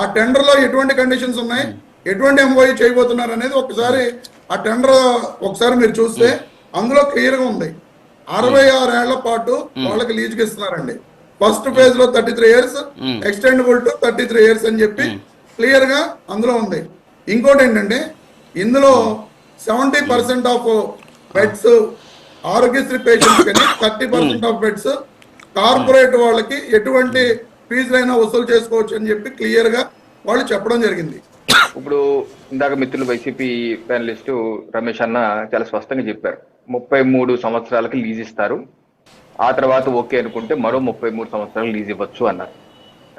ఆ టెండర్లో ఎటువంటి కండిషన్స్ ఉన్నాయి? ఎటువంటి ఎంఓయూ చేయబోతున్నారు అనేది ఒకసారి ఆ టెండర్ ఒకసారి మీరు చూస్తే అందులో క్లియర్గా ఉంది. అరవై ఆరు ఏళ్ళ పాటు వాళ్ళకి లీజుకి ఇస్తున్నారండి. ఫస్ట్ ఫేజ్లో thirty three years extendable to thirty three years అని చెప్పి క్లియర్గా అందులో ఉంది. ఇంకోటి ఏంటంటే ఇందులో seventy percent of beds Aarogyasri patients కానీ thirty percent of beds corporate వాళ్ళకి ఎటువంటి ఫీజులైనా వసూలు చేసుకోవచ్చు అని చెప్పి క్లియర్గా వాళ్ళు చెప్పడం జరిగింది. ఇప్పుడు ఇందాక మిత్రులు వైసీపీ ప్యానలిస్టు రమేష్ అన్న చాలా స్పష్టంగా చెప్పారు. ముప్పై మూడు సంవత్సరాలకి లీజ్ ఇస్తారు. ఆ తర్వాత ఓకే అనుకుంటే మరో ముప్పై మూడు సంవత్సరాలు లీజ్ ఇవ్వచ్చు అన్నారు.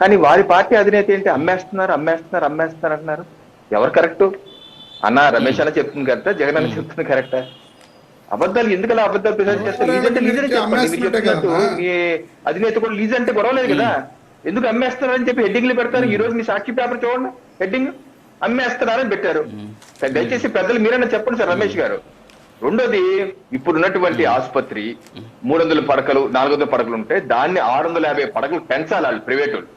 కానీ వారి పార్టీ అధినేత ఏంటి? అమ్మేస్తున్నారు అమ్మేస్తున్నారు అమ్మేస్తున్నారు అంటున్నారు. ఎవరు కరెక్ట్? అన్న రమేష్ అన్న చెప్తుంది కరెక్టా? జగన్ అన్న చెప్తుంది కరెక్టా? అబద్ధాలు ఎందుకు అలా అబద్ధాలు ప్రచారం చేస్తారు? లీజ్ అంటే లీజ్ చెప్పండి. మీ అధినేత కూడా లీజ్ అంటే గొడవలేదు కదా. ఎందుకు అమ్మేస్తున్నారని చెప్పి హెడ్డింగ్లు పెడతారు? ఈ రోజు మీ సాక్షి పేపర్ చూడండి. హెడ్డింగ్ అమ్మేస్తున్నారని పెట్టారు. దయచేసి పెద్దలు మీరైనా చెప్పండి సార్ రమేష్ గారు. రెండోది ఇప్పుడు ఉన్నటువంటి ఆసుపత్రి మూడు వందల పడకలు నాలుగు వందల పడకలు ఉంటే దాన్ని ఆరు వందల యాభై పడకలు పెంచాలి వాళ్ళు ప్రైవేట్ వాళ్ళు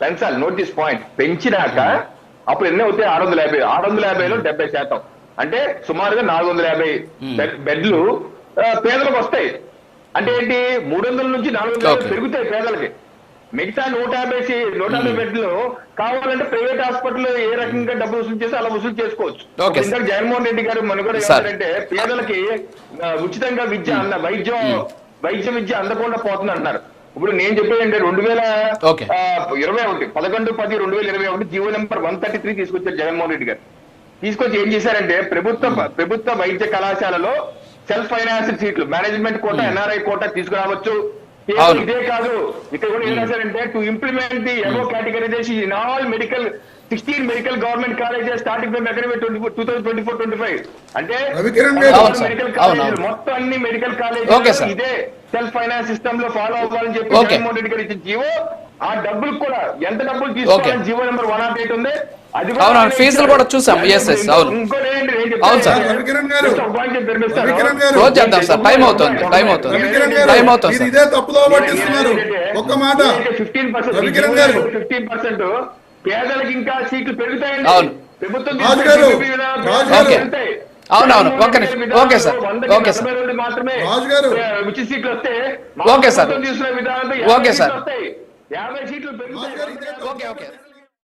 పెంచాలి నోట్ దిస్ పాయింట్. పెంచినాక అప్పుడు ఎన్ని అవుతాయి? ఆరు వందల యాభై ఆరు వందల యాభైలో డెబ్బై శాతం. అంటే సుమారుగా నాలుగు వందల యాభై బెడ్- బెడ్లు పేదలకు వస్తాయి. అంటే ఏంటి? మూడు వందల నుంచి నాలుగు వందల. పెరుగుతాయి పేదలకి. మిగతా నూట యాభై నూట యాభై బెడ్లు కావాలంటే ప్రైవేట్ హాస్పిటల్ ఏ రకంగా డబ్బులు వసూలు చేసి అలా వసూలు చేసుకోవచ్చు. ఇందాక జగన్మోహన్ రెడ్డి గారు మన కూడా Sir. ఏమంటారంటే పేదలకి ఉచితంగా విద్య అన్న వైద్యం వైద్య విద్య అందకుండా పోతుంది అంటున్నారు. ఇప్పుడు నేను చెప్పేది అంటే రెండు వేల ఇరవై ఒకటి పదకొండు పది రెండు వేల ఇరవై ఒకటి GO number one thirty three తీసుకొచ్చారు జగన్మోహన్ రెడ్డి గారు. తీసుకొచ్చి ఏం చేశారంటే ప్రభుత్వ ప్రభుత్వ వైద్య కళాశాలలో సెల్ఫ్ ఫైనాన్స్ సీట్లు మేనేజ్మెంట్ కోట ఎన్ఆర్ఐ కోట తీసుకురావచ్చు. కేవలం. ఇదే కాదు ఇక్కడ కూడా ఏం రాశారంటే to implement the above categorization in all medical sixteen medical government colleges starting from academic twenty four two thousand twenty four twenty five అంటే. మెడికల్ అవును. మొత్తం అన్ని మెడికల్ సార్. ఇదే సెల్ఫ్ ఫైనాన్స్ సిస్టమ్లో ఫాలో అవ్వాలని చెప్పి. జగన్మోహన్ రెడ్డి గారు ఇచ్చిన జీవో ఆ డబ్బులు కూడా ఎంత డబ్బులు తీసుకోవాలని GO number one not eight ఉంది అది అవును, ఫీజులు. కూడా చూసాం. అవును. అవును సార్. క్లోజ్ చేద్దాం సార్ టైం అవుతుంది టైం అవుతుంది టైం అవుతుంది ఇదే తప్పుదో పట్టిస్తున్నారు ఒక్క మాట ఫిఫ్టీన్ పర్సెంట్. ఫిఫ్టీన్ పర్సెంట్ పేదలకు ఇంకా సీట్లు పెరుగుతాయండి అవును. ప్రభుత్వం రాజు తీసుకొచ్చే గారు, విధి విధానాలు రాజు గారు. పెరుగుతాయి. అవును, అవును. ఒక్క జగన్మోహన్ నిమిషం. రెడ్డి విధానాలు okay sir. Okay sir. Okay sir. Okay sir. సీట్లు వస్తాయి యాభై సీట్లు పెరుగుతాయి రాజు గారు, ఇదే తప్పు. Okay okay